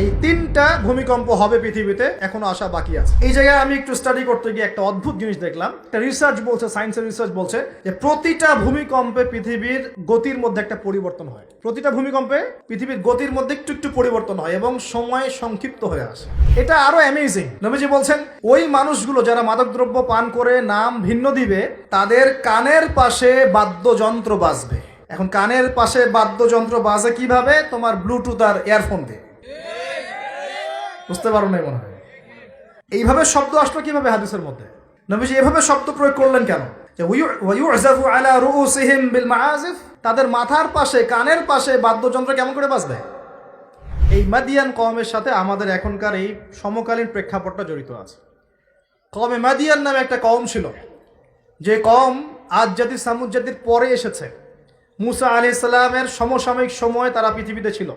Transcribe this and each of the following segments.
এই তিনটা ভূমিকম্প হবে পৃথিবীতে, এখনও আসা বাকি আছে। এই জায়গায় আমি একটু স্টাডি করতে গিয়ে একটা অদ্ভুত জিনিস দেখলাম। একটা রিসার্চ বলছে সায়েন্সের রিসার্চ বলছে যে প্রতিটা ভূমিকম্পে পৃথিবীর গতির মধ্যে একটা পরিবর্তন হয়। প্রতিটা ভূমিকম্পে পৃথিবীর গতির মধ্যে একটু একটু পরিবর্তন হয় এবং সময় সংক্ষিপ্ত হয়ে আসে। এটা আরও অ্যামেজিং নবীজি বলছেন, ওই মানুষগুলো যারা মাদকদ্রব্য পান করে নাম ভিন্ন দিবে, তাদের কানের পাশে বাদ্যযন্ত্র বাজবে। এখন কানের পাশে বাদ্যযন্ত্র বাজে কীভাবে? তোমার ব্লুটুথ আর ইয়ারফোন দিয়ে। বুঝতে পারো নাই মনে হয়। এইভাবে শব্দ আসলো কীভাবে হাদিসের মধ্যে? নবীজি এভাবে শব্দ প্রয়োগ করলেন কেন? তাদের মাথার পাশে, কানের পাশে বাদ্যযন্ত্র কেমন করে বাজবে? এই মাদিয়ান কমের সাথে আমাদের এখনকার এই সমকালীন প্রেক্ষাপটটা জড়িত আছে। কমে মাদিয়ান নামে একটা কম ছিল। যে কম আজ জাতি সামুদ জাতির পরে এসেছে। মুসা আলি ইসলামের সমসাময়িক সময় তারা পৃথিবীতে ছিল।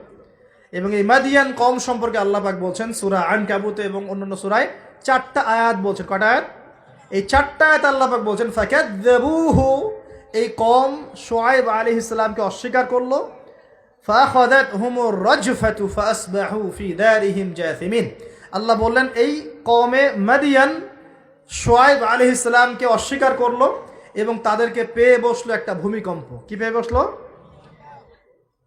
এবং এই মাদিয়ান কম সম্পর্কে আল্লাহ পাক বলছেন, সুরা আন কাবুতে এবং অন্যান্য সুরায় চারটা আয়াত বলছেন। কটা আয়াত? এই চারটা আয়াত আল্লাহ পাক বলছেন ফাকাদ্দাবুহু এই কম সোয়াইব আলী ইসলামকে অস্বীকার করল। ফাখাদাতহুম রাজফাতু ফাসবাহু ফি দারিহিম জাসিমিন। আল্লাহ বললেন, এই কমে মাদিয়ান সোয়াইব আলী ইসলামকে অস্বীকার করল এবং তাদেরকে পেয়ে বসল একটা ভূমিকম্প। কি পেয়ে বসল?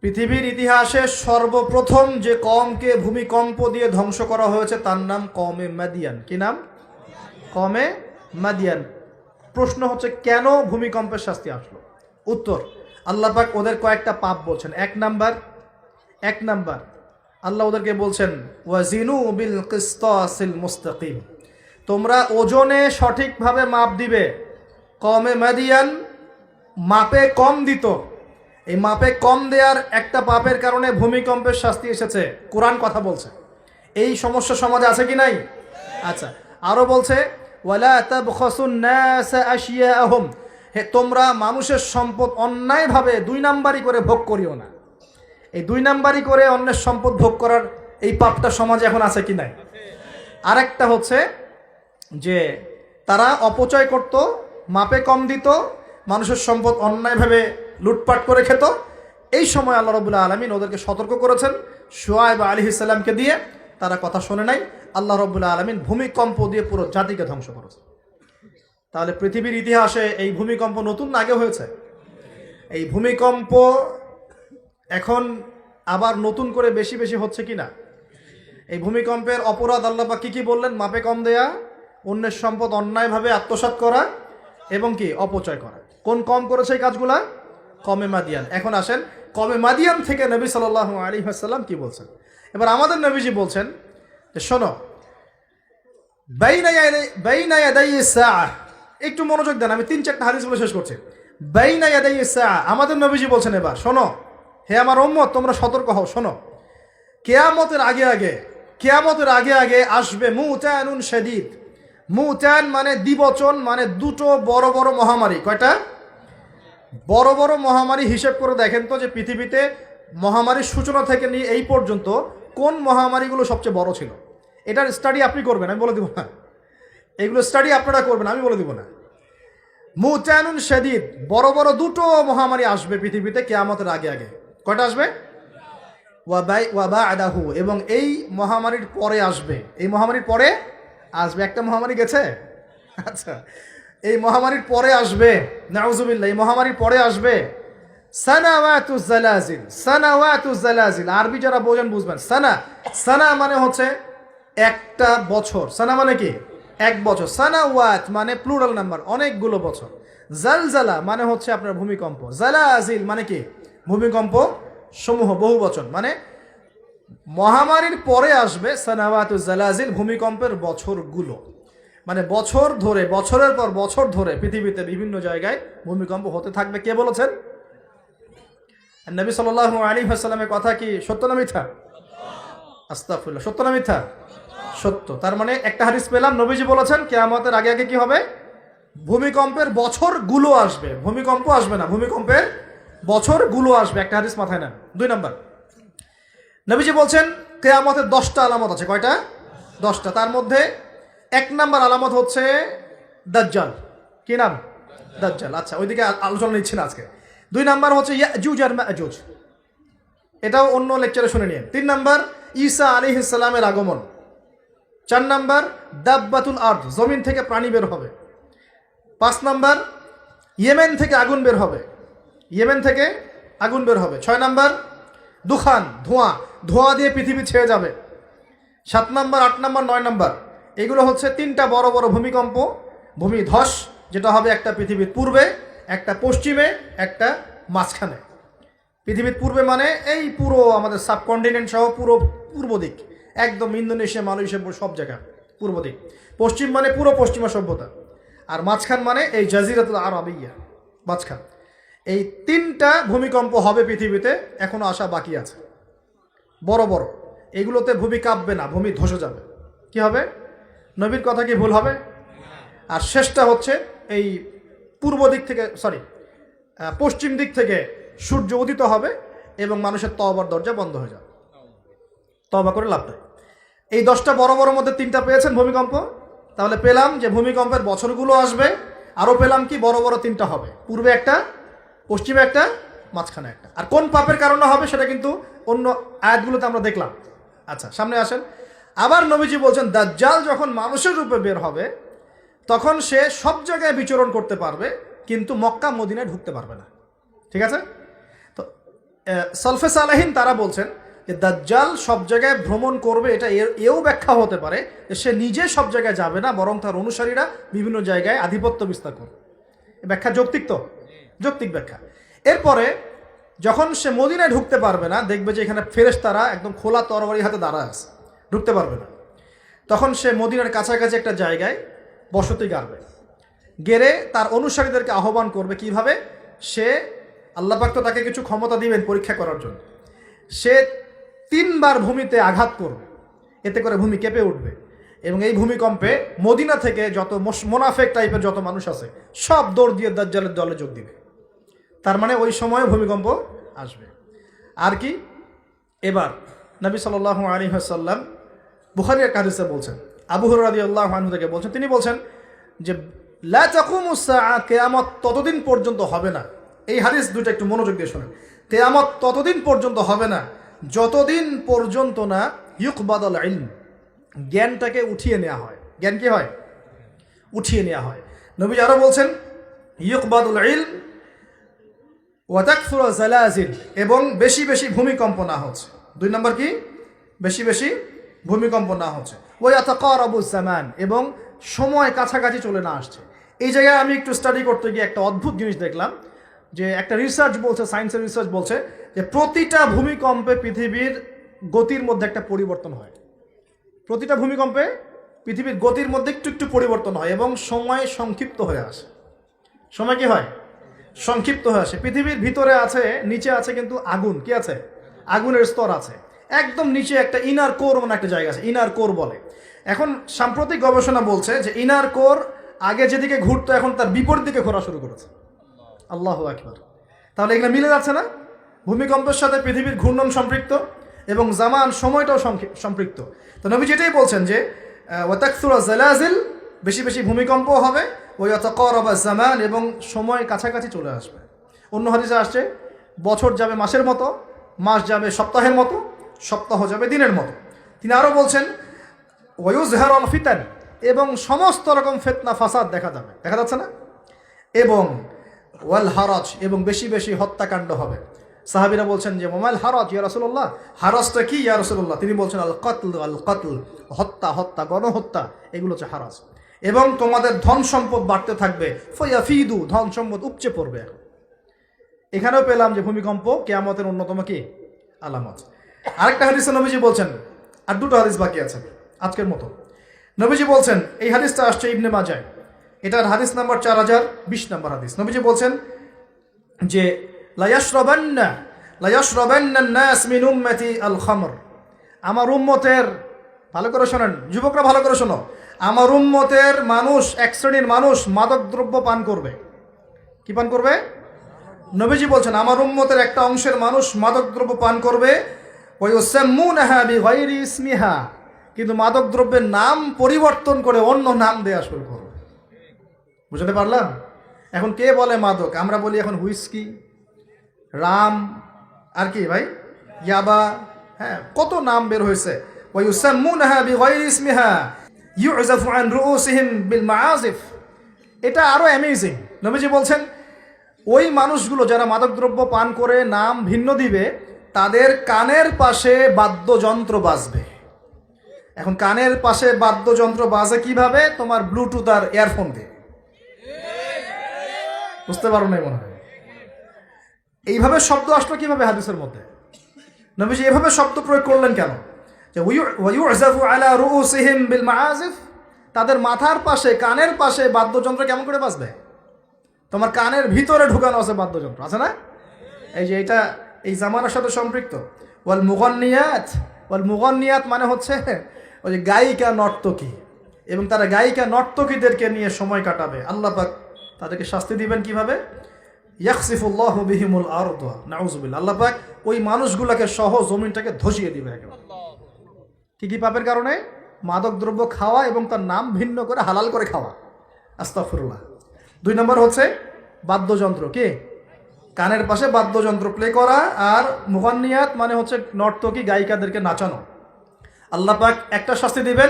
পৃথিবীর ইতিহাসে সর্বপ্রথম যে কমকে ভূমিকম্প দিয়ে ধ্বংস করা হয়েছে, তার নাম কমে মাদিয়ান। কি নাম? কমে মাদিয়ান। প্রশ্ন হচ্ছে, কেন ভূমিকম্পের শাস্তি আসলো? উত্তর, আল্লাহ পাক ওদের কয়েকটা পাপ বলছেন। এক নাম্বার এক নাম্বার, আল্লাহ ওদেরকে বলছেন, ওয়াজিনু বিল কিস্তাসিল মুস্তাকিম। তোমরা ওজনে সঠিকভাবে মাপ দিবে। কমে মাদিয়ান মাপে কম দিত। এই মাপে কম দেওয়ার একটা পাপের কারণে ভূমিকম্পের শাস্তি এসেছে। কোরআন কথা বলছে। এই সমস্যা সমাজে আছে কি নাই? আচ্ছা আরও বলছে হে, তোমরা মানুষের সম্পদ অন্যায়ভাবে দুই নাম্বারই করে ভোগ করিও না। এই দুই নাম্বারই করে অন্যের সম্পদ ভোগ করার এই পাপটা সমাজে এখন আছে কি নাই? আরেকটা হচ্ছে যে, তারা অপচয় করত, মাপে কম দিত মানুষের সম্পদ অন্যায়ভাবে লুটপাট করে খেত। এই সময় আল্লাহ রবুল্লাহ আলমিন ওদেরকে সতর্ক করেছেন। সোয়াইব আলী ইসলামকে দিয়ে তারা কথা শোনে নাই। আল্লাহ রবুল্লাহ আলমিন ভূমিকম্প দিয়ে পুরো জাতিকে ধ্বংস করেছে। তাহলে পৃথিবীর ইতিহাসে এই ভূমিকম্প নতুন আগে হয়েছে? এই ভূমিকম্প এখন আবার নতুন করে বেশি বেশি হচ্ছে কি না এই ভূমিকম্পের অপরাধ আল্লাপা কি কি বললেন? মাপে কম দেয়া, অন্যের সম্পদ অন্যায়ভাবে আত্মসাৎ করা এবং কি? অপচয় করা। কোন কম করেছে এই কাজগুলা? কমে মাদিয়ান। এখন আসেন, কমে মাদিয়ান থেকে নবী সাল আলী হাসাল্লাম কি বলছেন? এবার আমাদের নবীজি বলছেন যে, শোনো। একটু মনোযোগ দেন, আমি তিন চারটা হাদিস বলে শেষ করছি। আমাদের নবীজি বলছেন এবার, শোনো, হে আমার উম্মত, তোমরা সতর্ক হও, শোনো। কেয়ামতের আগে আগে, কেয়ামতের আগে আগে আসবে মুতানুন শদীদ। মুতান মানে দ্বিবচন মানে দুটো বড় বড় মহামারী। কয়টা? বড় বড় মহামারী হিসেব করে দেখেন তো যে পৃথিবীতে মহামারীর সূচনা থেকে নিয়ে এই পর্যন্ত কোন মহামারীগুলো সবচেয়ে বড় ছিল? এটার স্টাডি আপনি করবেন, আমি বলে দিব না। এগুলো স্টাডি আপনারা করবেন, আমি বলে দিব না। মুতানুন শদীদ, বড় বড় দুটো মহামারী আসবে পৃথিবীতে কেয়ামতের আগে আগে। কয়টা আসবে? ওয়াবাই ওয়াবা আদাহু এবং এই মহামারীর পরে আসবে। এই মহামারীর পরে আসবে। একটা মহামারী গেছে? আচ্ছা। এই মহামারীর পরে আসবে, নাউজুবিল্লাহ, এই মহামারীর পরে আসবে। সানাওয়াতু জালাজিল সানাওয়াতু জালাজিল। আরবি যারা বোঝেন বুঝবেন। সানা সানা মানে হচ্ছে একটা বছর। সানা মানে কি? এক বছর। সানাওয়াত মানে প্লুরাল নাম্বার অনেকগুলো বছর। জালজালা মানে হচ্ছে আপনার ভূমিকম্প। জালাজিল মানে কি? ভূমিকম্প সমূহ, বহু বচন। মানে মহামারীর পরে আসবে সানাওয়াতু জালাজিল, ভূমিকম্পের বছরগুলো। মানে বছর ধরে, বছরের পর বছর ধরে পৃথিবীতে বিভিন্ন জায়গায় ভূমিকম্প হতে থাকবে। কে বলেছেন? নবী সাল আলী হাসালামের কথা কি সত্য না মিথ্যা? আস্তাফুল্লাহ সত্য না মিথ্যা? সত্য। তার মানে একটা হাদিস পেলাম, নবীজি বলেছেন, কেয়ামতের আগে আগে কি হবে? ভূমিকম্পের বছরগুলো আসবে। ভূমিকম্প আসবে না, ভূমিকম্পের বছরগুলো আসবে। একটা হাদিস মাথায় না দুই নাম্বার। নবীজি বলছেন, কেয়ামতের দশটা আলামত আছে। কয়টা? দশটা। তার মধ্যে এক নাম্বার আলামত হচ্ছে দাজ্জাল। কি নাম? দাজ্জাল। আচ্ছা ওইদিকে আলোচনা নিচ্ছি না আজকে। দুই নাম্বার হচ্ছে ইয়াজুজ আর মাজুজ। এটাও অন্য লেকচারে শুনে নিয়ে। তিন নাম্বার, ঈসা আলী ইসলামের আগমন। চার নাম্বার, দাব্বাতুল আর্দ, জমিন থেকে প্রাণী বের হবে। পাঁচ নাম্বার, ইয়েমেন থেকে আগুন বের হবে। ইয়েমেন থেকে আগুন বের হবে। ছয় নাম্বার, দুখান, ধোঁয়া। ধোঁয়া দিয়ে পৃথিবী ছেয়ে যাবে। সাত নাম্বার, আট নাম্বার, নয় নাম্বার। এগুলো হচ্ছে তিনটা বড় বড় ভূমিকম্প, ভূমি ধস, যেটা হবে একটা পৃথিবীর পূর্বে, একটা পশ্চিমে, একটা মাঝখানে। পৃথিবীর পূর্বে মানে এই পুরো আমাদের সাবকন্টিনেন্ট সহ পুরো পূর্ব দিক। একদম ইন্দোনেশিয়া, মালয়েশিয়া, সব জায়গা, পূর্ব দিক। পশ্চিম মানে পুরো পশ্চিমা সভ্যতা। আর মাঝখান মানে এই জাজিরাতুল আরবিয়া, মাঝখান। এই তিনটা ভূমিকম্প হবে পৃথিবীতে, এখনও আসা বাকি আছে। বড় বড়। এগুলোতে ভূমি কাঁপবে না, ভূমি ধসে যাবে। কি হবে? নবীর কথা কি ভুল হবে? আর শেষটা হচ্ছে এই পূর্ব দিক থেকে সরি পশ্চিম দিক থেকে সূর্য উদিত হবে এবং মানুষের তবার দরজা বন্ধ হয়ে যাবে। তবা করে লাভ নাই। এই দশটা বড় বড় মধ্যে তিনটা পেয়েছেন ভূমিকম্প। তাহলে পেলাম যে ভূমিকম্পের বছরগুলো আসবে, আরও পেলাম কি বড় বড় তিনটা হবে। পূর্বে একটা, পশ্চিমে একটা, মাঝখানে একটা। আর কোন পাপের কারণে হবে সেটা কিন্তু অন্য আয়াতগুলোতে আমরা দেখলাম। আচ্ছা সামনে আসেন। আবার নবীজি বলছেন, দাজ্জাল যখন মানুষের রূপে বের হবে, তখন সে সব জায়গায় বিচরণ করতে পারবে, কিন্তু মক্কা, মদিনায় ঢুকতে পারবে না। ঠিক আছে? তো সলফে সালাহিন তারা বলছেন যে, দাজ্জাল সব জায়গায় ভ্রমণ করবে, এটা এও ব্যাখ্যা হতে পারে যে, সে নিজে সব জায়গায় যাবে না, বরং তার অনুসারীরা বিভিন্ন জায়গায় আধিপত্য বিস্তার করবে। ব্যাখ্যা যৌক্তিক তো? যৌক্তিক ব্যাখ্যা। এরপরে, যখন সে মদিনায় ঢুকতে পারবে না, দেখবে যে, এখানে ফেরেস তারা একদম খোলা তরবারি হাতে দাঁড়া আছে। ঢুকতে পারবে না। তখন সে মদিনার কাছাকাছি একটা জায়গায় বসতি গাড়বে। গেড়ে তার অনুসারীদেরকে আহ্বান করবে কীভাবে? সে আল্লাপাক তো তাকে কিছু ক্ষমতা দিবেন পরীক্ষা করার জন্য। সে তিনবার ভূমিতে আঘাত করবে। এতে করে ভূমি কেঁপে উঠবে। এবং এই ভূমিকম্পে মদিনা থেকে যত মোনাফেক টাইপের যত মানুষ আছে, সব দৌড় দিয়ে দাজ্জালের দলে যোগ দিবে। তার মানে ওই সময়ে ভূমিকম্প আসবে। আর কি? এবার নবী সাল্লাহ আলী হাসাল্লাম বুখারি এক হাদিসে বলছেন, আবু হরাদি আল্লাহ আনহু থেকে বলছেন, তিনি বলছেন যে কেয়ামত ততদিন পর্যন্ত হবে না। এই হাদিস দুটো একটু মনোযোগ দিয়ে শোনেন। কেয়ামত ততদিন পর্যন্ত হবে না, যতদিন পর্যন্ত না ইউকবাদল ইলম, জ্ঞানটাকে উঠিয়ে নেওয়া হয়। জ্ঞান কি হয়? উঠিয়ে নেওয়া হয়। নবী আরও বলছেন, ইউকবাদুল ইলম ওয়াতাকসুরা জালাজিল এবং বেশি বেশি ভূমিকম্প না হচ্ছে দুই নম্বর কি? বেশি বেশি ভূমিকম্প না হচ্ছে। ওয়াতাকার আবু জামান এবং সময় কাছাকাছি চলে না আসছে। এই জায়গায় আমি একটু স্টাডি করতে গিয়ে একটা অদ্ভুত জিনিস দেখলাম, যে একটা রিসার্চ বলছে সায়েন্সের রিসার্চ বলছে, যে প্রতিটা ভূমিকম্পে পৃথিবীর গতির মধ্যে একটা পরিবর্তন হয়। প্রতিটা ভূমিকম্পে পৃথিবীর গতির মধ্যে একটু একটু পরিবর্তন হয়, এবং সময় সংক্ষিপ্ত হয়ে আসে। সময় কি হয়? সংক্ষিপ্ত হয়ে আসে। পৃথিবীর ভিতরে আছে, নিচে আছে কিন্তু আগুন। কি আছে? আগুনের স্তর আছে। একদম নিচে একটা ইনার কোর মানে একটা জায়গা আছে ইনার কোর বলে। এখন সাম্প্রতিক গবেষণা বলছে যে ইনার কোর আগে যেদিকে ঘুরতো, এখন তার বিপরীত দিকে ঘোরা শুরু করেছে। আল্লাহ একবার তাহলে এগুলো মিলে যাচ্ছে না? ভূমিকম্পের সাথে পৃথিবীর ঘূর্ণন সম্পৃক্ত এবং জামান সময়টাও সম্পৃক্ত। তো নবী যেটাই বলছেন যে ওয়াতাকসুরা জালাজিল বেশি বেশি ভূমিকম্প হবে ওই অতকরবা জামান এবং সময় কাছাকাছি চলে আসবে। অন্য হাদিসে আসছে, বছর যাবে মাসের মতো, মাস যাবে সপ্তাহের মতো সপ্তাহ যাবে দিনের মতো। তিনি আরও বলছেন ওয়ুজহার অল ফিতান এবং সমস্ত রকম ফেতনা, ফাসাদ দেখা যাবে। দেখা যাচ্ছে না? এবং ওয়াল হারজ এবং বেশি বেশি হত্যাকাণ্ড হবে। সাহাবিরা বলছেন যে মোমাইল হারজ, ইয়া রসুল্লাহ হারজটা কি, ইয়া রসুল্লাহ তিনি বলছেন আল কতল আল কতল হত্যা হত্যা, গণহত্যা, এগুলো হচ্ছে হারাজ। এবং তোমাদের ধন সম্পদ বাড়তে থাকবে। ফিদু ধন সম্পদ উপচে পড়বে এখানেও পেলাম যে, ভূমিকম্প কেয়ামতের অন্যতম কি? আলামত। আরেকটা হাদিসে নবীজি বলছেন, আর দুটো হাদিস বাকি আছে আজকের মতো। নবীজি বলছেন, এই হাদিসটা আসছে ইবনে মাজায়। এটার হাদিস নাম্বার চার হাজার বিশ নাম্বার হাদিস। নবীজি বলছেন যে, লায়াশরাবান্না লায়াশরাবান্না নাস মিন উম্মতি আল খামর। আমার উম্মতের, ভালো করে শোনেন, যুবকরা ভালো করে শোনো। আমার উম্মতের মানুষ, এক শ্রেণির মানুষ মাদক দ্রব্য পান করবে। কি পান করবে? নবীজি বলছেন, আমার উম্মতের একটা অংশের মানুষ মাদক দ্রব্য পান করবে ওই ওসাম্মুনাহা বিগাইরি ইসমিহা। কিন্তু মাদক দ্রব্যের নাম পরিবর্তন করে অন্য নাম দেয়া শুরু করবে বুঝতে পারলাম? এখন কে বলে মাদক? আমরা বলি এখন হুইস্কি, রাম, আর কি ভাই? ইয়াবা হ্যাঁ কত নাম বের হয়েছে? ওয়ায়ুসাম্মুনাহা বিগাইরি ইসমিহা। ইউজাফু আন রুউসিহিম বিল মাআজিফ এটা আরও অ্যামেজিং নবীজি বলছেন, ওই মানুষগুলো যারা মাদকদ্রব্য পান করে নাম ভিন্ন দিবে তাদের কানের পাশে বাদ্যযন্ত্র বাজবে। এখন কানের পাশে বাদ্যযন্ত্র বাজে কীভাবে? তোমার ব্লুটুথ আর ইয়ারফোন দিয়ে। বুঝতে পারো নাই মনে হয়? এইভাবে শব্দ আসলো কীভাবে হাদিসের মধ্যে? নবীজি এভাবে শব্দ প্রয়োগ করলেন কেন? আলা রুউসিহিম বিল তাদের মাথার পাশে, কানের পাশে বাদ্যযন্ত্র কেমন করে বাজবে? তোমার কানের ভিতরে ঢুকানো আছে বাদ্যযন্ত্র, আছে না? এই যে এটা এই জামানার সাথে সম্পৃক্ত। ওয়াল মুগন্নিয়াত ওয়াল মুগন্নিয়াত মানে হচ্ছে ওই যে গায়িকা নর্তকী। এবং তারা গায়িকা নর্তকীদেরকে নিয়ে সময় কাটাবে। আল্লাহ পাক তাদেরকে শাস্তি দিবেন কীভাবে? ইয়াকসিফুল্লাহ বিহিমুল আরদ নাউজুবিল্লাহ আল্লাহ পাক ওই মানুষগুলোকে সহ জমিনটাকে ধসিয়ে দিবে একেবারে। কি কি পাপের কারণে? মাদক দ্রব্য খাওয়া এবং তার নাম ভিন্ন করে হালাল করে খাওয়া। আস্তাফরুল্লাহ দুই নম্বর হচ্ছে বাদ্যযন্ত্র, কি? কানের পাশে বাদ্যযন্ত্র প্লে করা আর মুহান্নিয়াত মানে হচ্ছে নর্তকী গায়িকাদেরকে নাচানো। আল্লাহ পাক একটা শাস্তি দিবেন,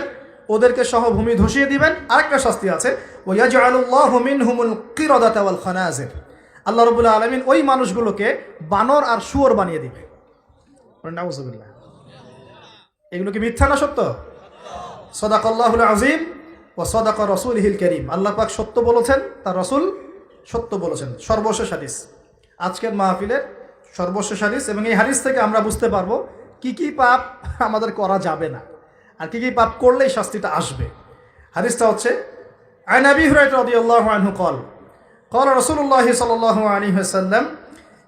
ওদেরকে সহ ভূমি ধসিয়ে দিবেন। আরেকটা শাস্তি আছে, ওয়াজআলুল্লাহু মিনহুমুল কিরাদাতা ওয়াল আল্লাহ রাব্বুল আলামিন ওই মানুষগুলোকে বানর আর শুয়োর বানিয়ে দিবে। এগুলো কি মিথ্যা না সত্য? সদাকল্লাহুল আজিম ও সদাক রসুল হিল করিম। আল্লাহ পাক সত্য বলেছেন, তার রসুল সত্য বলেছেন। সর্বশেষ হাদিস। আজকের মাহফিলের সর্বশেষ হাদিস এবং এই হাদিস থেকে আমরা বুঝতে পারবো কি কি পাপ আমাদের করা যাবে না আর কি কি পাপ করলেই শাস্তিটা আসবে হাদিসটা হচ্ছে আইন আবি হুরাইত রাদিয়াল্লাহু আনহু কল قال رسول الله صلى الله عليه وسلم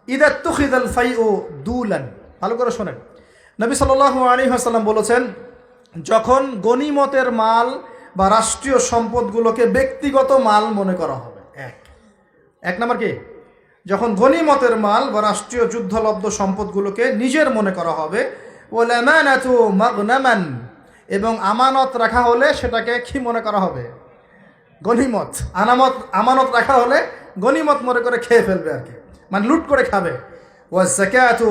إذا اتخذ الفيء دولا ভালো করে শোনেন নবী সাল্লাল্লাহু আলাইহি ওয়াসাল্লাম বলেছেন যখন গনিমতের মাল বা রাষ্ট্রীয় সম্পদগুলোকে ব্যক্তিগত মাল মনে করা হবে এক এক নম্বর কি যখন গনিমতের মাল বা রাষ্ট্রীয় যুদ্ধলব্ধ সম্পদগুলোকে নিজের মনে করা হবে, ওলামানাতু মাগনামান, এবং আমানত রাখা হলে সেটাকে কি মনে করা হবে? গনিমত আনামত, আমানত রাখা হলে গনিমত মনে করে খেয়ে ফেলবে আর কি। মানে লুট করে খাবে। ওয়া জাকাতু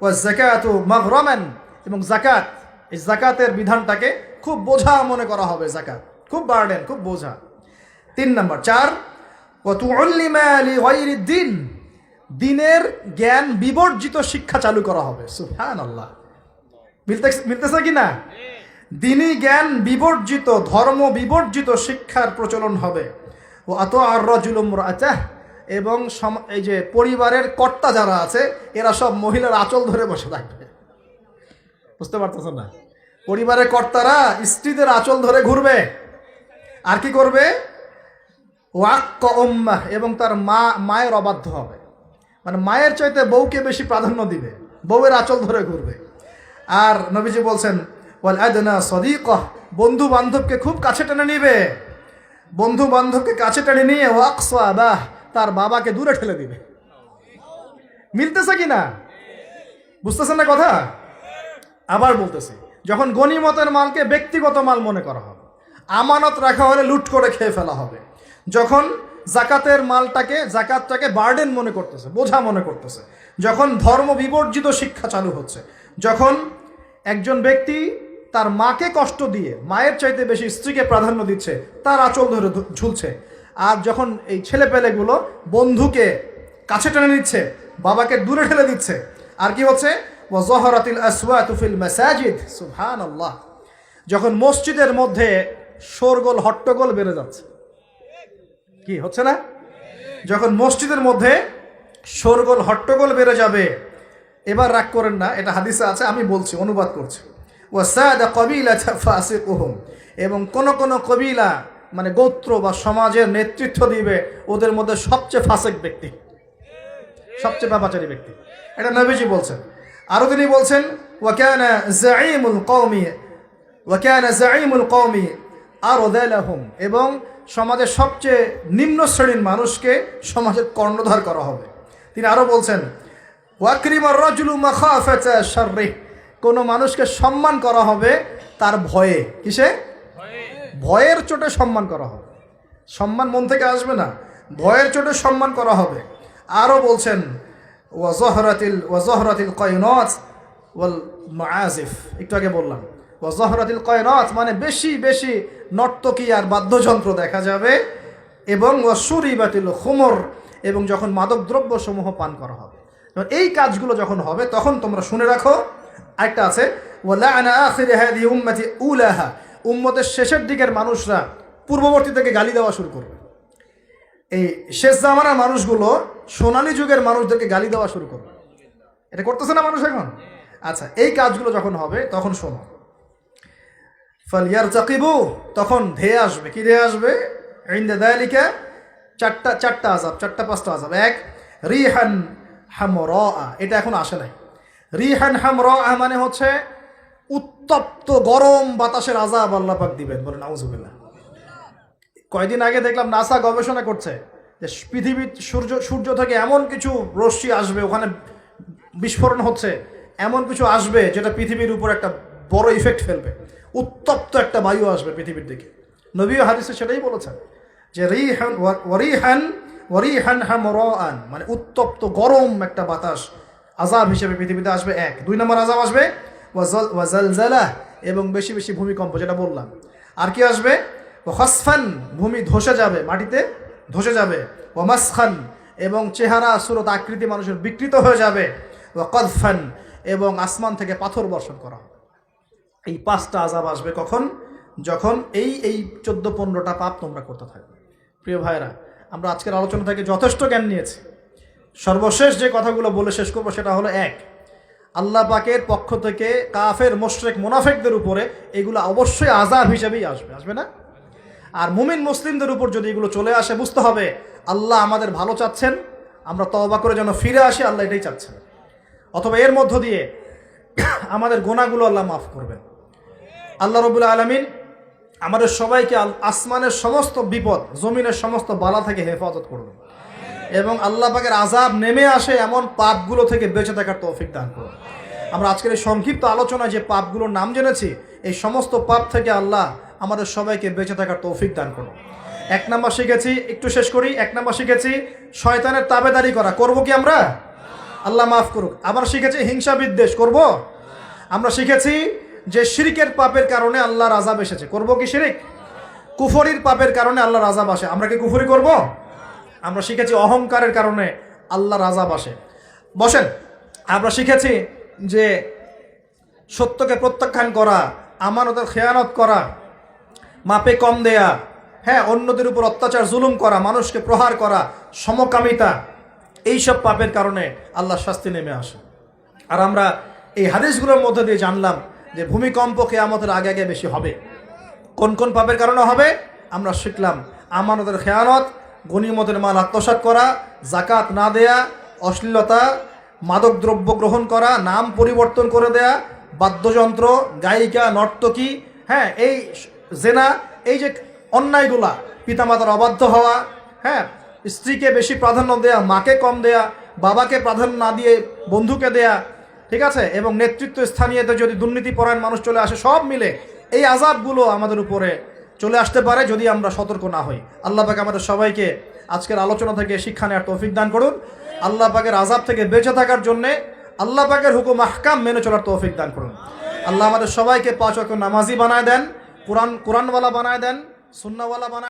ওয়া জাকাতু মাগরামান, এবং জাকাত এই জাকাতের বিধানটাকে খুব বোঝা মনে করা হবে জাকাত খুব বার্ডেন, খুব বোঝা। তিন নম্বর, চার তুআল্লিমা লিগাইরি দিন দিনের জ্ঞান বিবর্জিত শিক্ষা চালু করা হবে। সুবহানাল্লাহ। মিলতে মিলতেছে কি না? দিনী জ্ঞান বিবর্জিত, ধর্ম বিবর্জিত শিক্ষার প্রচলন হবে। ও আত আর রজুলুম রাচাহ এবং এই যে পরিবারের কর্তা যারা আছে, এরা সব মহিলার আঁচল ধরে বসে থাকবে। বুঝতে পারতেছেন না? পরিবারের কর্তারা স্ত্রীদের আঁচল ধরে ঘুরবে। আর কি করবে? ওয়াক্ক উম্মাহ এবং তার মা মায়ের অবাধ্য হবে। মানে মায়ের চাইতে বউকে বেশি প্রাধান্য দিবে, বউয়ের আঁচল ধরে ঘুরবে। আর নবীজি বলছেন, ওয়াল আদনা সদিক বন্ধু বান্ধবকে খুব কাছে টেনে নিবে। বন্ধু বান্ধবকে কাছে টেনে নিয়ে ওয়াকসা বাহ তার বাবাকে দূরে ঠেলে দিবে। মিলতেছে কি না? বুঝতেছেন না কথা? আবার বলতেছি, যখন গনিমতের মালকে ব্যক্তিগত মাল মনে করা হবে, আমানত রাখা হলে লুট করে খেয়ে ফেলা হবে। যখন জাকাতের মালটাকে, জাকাতটাকে বার্ডেন মনে করতেছে, বোঝা মনে করতেছে। যখন ধর্ম বিবর্জিত শিক্ষা চালু হচ্ছে, যখন একজন ব্যক্তি তার মাকে কষ্ট দিয়ে, মায়ের চাইতে বেশি স্ত্রীকে প্রাধান্য দিচ্ছে, তার আঁচল ধরে ঝুলছে। আর যখন এই ছেলেপেলেগুলো বন্ধুকে কাছে টেনে নিচ্ছে, বাবাকে দূরে ঠেলে দিচ্ছে, আর কি হচ্ছে? মাসাজিদ, সুবহানাল্লাহ। যখন মসজিদের মধ্যে শোরগোল, হট্টগোল বেড়ে যাচ্ছে কি, হচ্ছে না? যখন মসজিদের মধ্যে শোরগোল, হট্টগোল বেড়ে যাবে, এবার রাগ করেন না, এটা হাদিসে আছে, আমি বলছি, অনুবাদ করছি। ও ওয়াসাদা কবিলা ফাসিকুহুম, এবং কোন কোন কবিলা মানে গোত্র বা সমাজের নেতৃত্ব দিবে, ওদের মধ্যে সবচেয়ে ফাসেক ব্যক্তি। সবচেয়ে পাপাচারী ব্যক্তি। এটা নবীজি বলছেন। আরও তিনি বলছেন ওয়াকানা জাইমুল কওমি ওয়াকানা জাইমুল কৌমি কওমি আরদালাহুম এবং সমাজের সবচেয়ে নিম্ন শ্রেণির মানুষকে সমাজের কর্ণধার করা হবে। তিনি আরও বলছেন ওয়াকরিমার রাজুলু শাররি কোনো মানুষকে সম্মান করা হবে তার ভয়ে। কিসে? ভয়ের চোটে সম্মান করা হবে। সম্মান মন থেকে আসবে না, ভয়ের চোটে সম্মান করা হবে। আরও বলছেন ওয়াজহরাতিল ওয়াজহরাতিল কয়নস ওয়াল মায়াজিফ একটু আগে বললাম। জহরাতিল মানে বেশি বেশি নর্তকী আর বাদ্যযন্ত্র দেখা যাবে। এবং ও সুরিবাতিল খুমর, এবং যখন মাদক দ্রব্য সমূহ পান করা হবে। এই কাজগুলো যখন হবে, তখন তোমরা শুনে রাখো। একটা আছে উলাহা উম্মতের শেষের দিকের মানুষরা পূর্ববর্তী থেকে গালি দেওয়া শুরু করবে। এই শেষ জামানার মানুষগুলো সোনালী যুগের মানুষদেরকে গালি দেওয়া শুরু করবে। এটা করতেছে না মানুষ এখন? আচ্ছা এই কাজগুলো যখন হবে, তখন শোনো। ফালিয়ার চাকিবু তখন ধেয়ে আসবে। কি ধেয়ে আসবে? ইন্দে দায়ালিকা চারটা চারটা আজাব চারটা, পাঁচটা আজাব এক, রিহান হাম র এটা এখন আসে নাই। রিহান হাম মানে হচ্ছে উত্তপ্ত গরম বাতাসের আজাব আল্লাহ পাক দিবেন বলে নাউজুবিল্লাহ কয়দিন আগে দেখলাম নাসা গবেষণা করছে যে পৃথিবীর সূর্য সূর্য থেকে এমন কিছু রশ্মি আসবে, ওখানে বিস্ফোরণ হচ্ছে, এমন কিছু আসবে যেটা পৃথিবীর উপর একটা বড় ইফেক্ট ফেলবে। উত্তপ্ত একটা বায়ু আসবে পৃথিবীর দিকে। নবী হাদিসে সেটাই বলেছেন যে রিহান ওয়ারিহান ওয়ারিহান হামরান মানে উত্তপ্ত গরম একটা বাতাস আজাব হিসেবে পৃথিবীতে আসবে এক। দুই নম্বর আজাব আসবে ওয়াজাল ওয়াজালজালা এবং বেশি বেশি ভূমিকম্প যেটা বললাম। আর কি আসবে? হসফান ভূমি ধসে যাবে, মাটিতে ধসে যাবে। ও মাসখান, এবং চেহারা, সুরত, আকৃতি মানুষের বিকৃত হয়ে যাবে। ও কদফান, এবং আসমান থেকে পাথর বর্ষণ করা হবে। এই পাঁচটা আজাব আসবে কখন? যখন এই এই চোদ্দ পনেরোটা পাপ তোমরা করতে থাকবে। প্রিয় ভাইরা আমরা আজকের আলোচনা থেকে যথেষ্ট জ্ঞান নিয়েছি। সর্বশেষ যে কথাগুলো বলে শেষ করব সেটা হলো এক, আল্লাহ পাকের পক্ষ থেকে কাফের, মোশরেক, মোনাফেকদের উপরে এগুলো অবশ্যই আজাব হিসেবেই আসবে। আসবে না? আর মুমিন, মুসলিমদের উপর যদি এগুলো চলে আসে, বুঝতে হবে আল্লাহ আমাদের ভালো চাচ্ছেন, আমরা তওবা করে যেন ফিরে আসি, আল্লাহ এটাই চাচ্ছেন। অথবা এর মধ্য দিয়ে আমাদের গোনাগুলো আল্লাহ মাফ করবেন। আল্লাহ রবুল্লা আলমিন আমাদের সবাইকে আসমানের সমস্ত বিপদ, জমিনের সমস্ত বালা থেকে হেফাজত করবেন এবং আল্লাহ পাকের আজাব নেমে আসে এমন পাপগুলো থেকে বেঁচে থাকার তৌফিক দান করুন। আমরা আজকের এই সংক্ষিপ্ত আলোচনায় যে পাপগুলোর নাম জেনেছি, এই সমস্ত পাপ থেকে আল্লাহ আমাদের সবাইকে বেঁচে থাকার তৌফিক দান করুন। এক নাম্বার শিখেছি, একটু শেষ করি, এক নাম্বার শিখেছি, শয়তানের তাবেদারি করা, করব কি আমরা? আল্লাহ মাফ করুক। আবার শিখেছি, হিংসা বিদ্বেষ, করব? আমরা শিখেছি যে শিরিকের পাপের কারণে আল্লাহর আজাব এসেছে। করব কি শিরিক? কুফরির পাপের কারণে আল্লাহর আজাব আসে। আমরা কি কুফরি করব? আমরা শিখেছি অহংকারের কারণে আল্লাহর আজাব আসে। বসেন, আমরা শিখেছি যে সত্যকে প্রত্যাখ্যান করা, আমানতের খেয়ানত করা, মাপে কম দেয়া হ্যাঁ অন্যদের উপর অত্যাচার, জুলুম করা, মানুষকে প্রহার করা, সমকামিতা, এইসব পাপের কারণে আল্লাহ শাস্তি নেমে আসে। আর আমরা এই হাদিসগুলোর মধ্যে দিয়ে জানলাম যে ভূমিকম্প কেয়ামতের আগে আগে বেশি হবে। কোন কোন পাপের কারণে হবে? আমরা শিখলাম আমানতের খেয়ানত গণিমতের মাল আত্মসাৎ করা জাকাত না দেয়া, অশ্লীলতা, মাদক দ্রব্য গ্রহণ করা, নাম পরিবর্তন করে দেয়া, বাদ্যযন্ত্র, গায়িকা, নর্তকী হ্যাঁ এই জেনা, এই যে অন্যায়গুলা, পিতামাতার অবাধ্য হওয়া হ্যাঁ স্ত্রীকে বেশি প্রাধান্য দেয়া, মাকে কম দেয়া, বাবাকে প্রাধান্য না দিয়ে বন্ধুকে দেয়া ঠিক আছে? এবং নেতৃত্ব স্থানীয়তে যদি দুর্নীতিপরায়ণ মানুষ চলে আসে, সব মিলে এই আজাবগুলো আমাদের উপরে চলে আসতে পারে যদি আমরা সতর্ক না হই। আল্লাহ পাক আমাদের সবাইকে আজকের আলোচনা থেকে শিক্ষা নেওয়ার তৌফিক দান করুন। আল্লাহ পাকের আজাব থেকে বেঁচে থাকার জন্যে আল্লাহ পাকের হুকুম, আহকাম মেনে চলার তৌফিক দান করুন। আল্লাহ আমাদের সবাইকে পাঁচ ওয়াক্ত নামাজি বানায় দেন, কোরআন, কোরআনওয়ালা বানায় দেন, সুন্নাওয়ালা বানায়